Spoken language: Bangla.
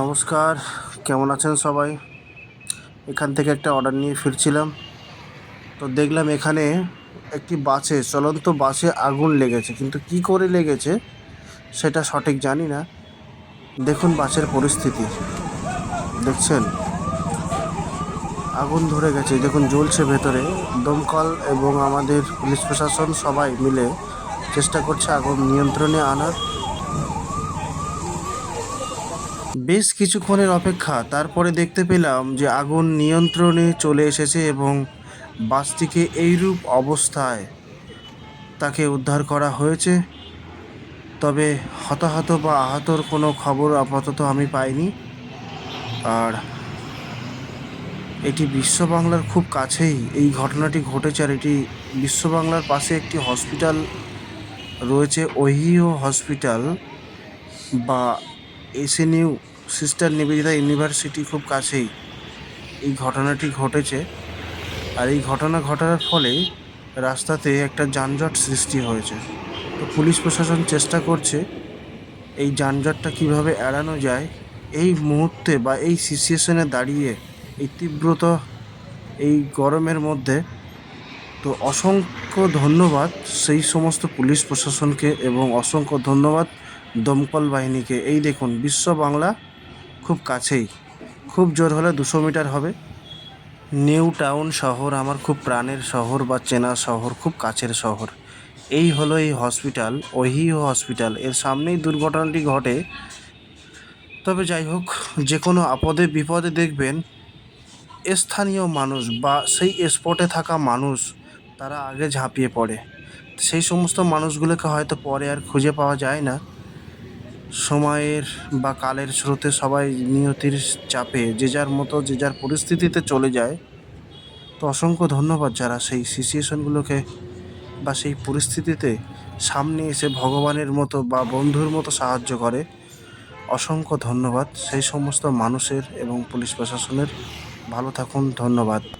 নমস্কার, কেমন আছেন সবাই? এখান থেকে একটা অর্ডার নিয়ে ফিরছিলাম। তো দেখলাম এখানে একটি বাসে, চলন্ত বাসে আগুন লেগেছে। কিন্তু কি করে লেগেছে, সেটা সঠিক জানি না। দেখুন বাসের পরিস্থিতি। দেখছেন? আগুন ধরে গেছে। দেখুন, জ্বলছে ভেতরে। দমকল এবং আমাদের পুলিশ প্রশাসন সবাই মিলে চেষ্টা করছে আগুন নিয়ন্ত্রণে আনার। বেশ কিছুক্ষণের অপেক্ষা, তারপরে দেখতে পেলাম যে আগুন নিয়ন্ত্রণে চলে এসেছে এবং বাসটিকে এইরূপ অবস্থায় তাকে উদ্ধার করা হয়েছে। তবে হতাহত বা আহতর কোনো খবর আপাতত আমি পাইনি। আর এটি বিশ্ব বাংলার খুব কাছেই। এই ঘটনাটি ঘটেছে আর এটি বিশ্ব বাংলার পাশে একটি হসপিটাল রয়েছে, ওহিও হসপিটাল বা এসএনইউ সিস্টার নিবেদিতা ইউনিভার্সিটি খুব কাছেই। এই ঘটনাটি ঘটেছে আর এই ঘটনা ঘটার ফলে রাস্তাতে একটা যানজট সৃষ্টি হয়েছে। তো পুলিশ প্রশাসন চেষ্টা করছে এই যানজটটা কীভাবে এড়ানো যায়, এই মুহূর্তে বা এই সিচুয়েশনে দাঁড়িয়ে এই তীব্রতা এই গরমের মধ্যে। তো অসংখ্য ধন্যবাদ সেই সমস্ত পুলিশ প্রশাসনকে এবং অসংখ্য ধন্যবাদ দমকল বাহিনীকে। এই দেখুন, বিশ্ব বাংলা খুব কাছেই। খুব জোর হলে দুশো মিটার হবে। নিউ টাউন শহর আমার খুব প্রাণের শহর বা চেনা শহর, খুব কাছের শহর। এই হলো এই হসপিটাল ওহিও হসপিটাল। এর সামনেই দুর্ঘটনাটি ঘটে। তবে যাই হোক, যে কোনো আপদে বিপদে দেখবেন, স্থানীয় মানুষ বা সেই স্পটে থাকা মানুষ, তারা আগে ঝাঁপিয়ে পড়ে। সেই সমস্ত মানুষগুলোকে হয়তো পরে আর খুঁজে পাওয়া যায় না। সময়ের বা কালের স্রোতে সবাই নিয়তির চাপে, যে যার মতো, যে যার পরিস্থিতিতে চলে যায়। তো অসংখ্য ধন্যবাদ যারা সেই সিচুয়েশনগুলোকে বা সেই পরিস্থিতিতে সামনে এসে ভগবানের মতো বা বন্ধুর মতো সাহায্য করে। অসংখ্য ধন্যবাদ। সেই সমস্ত মানুষের এবং পুলিশ প্রশাসনের। ভালো থাকুন। ধন্যবাদ।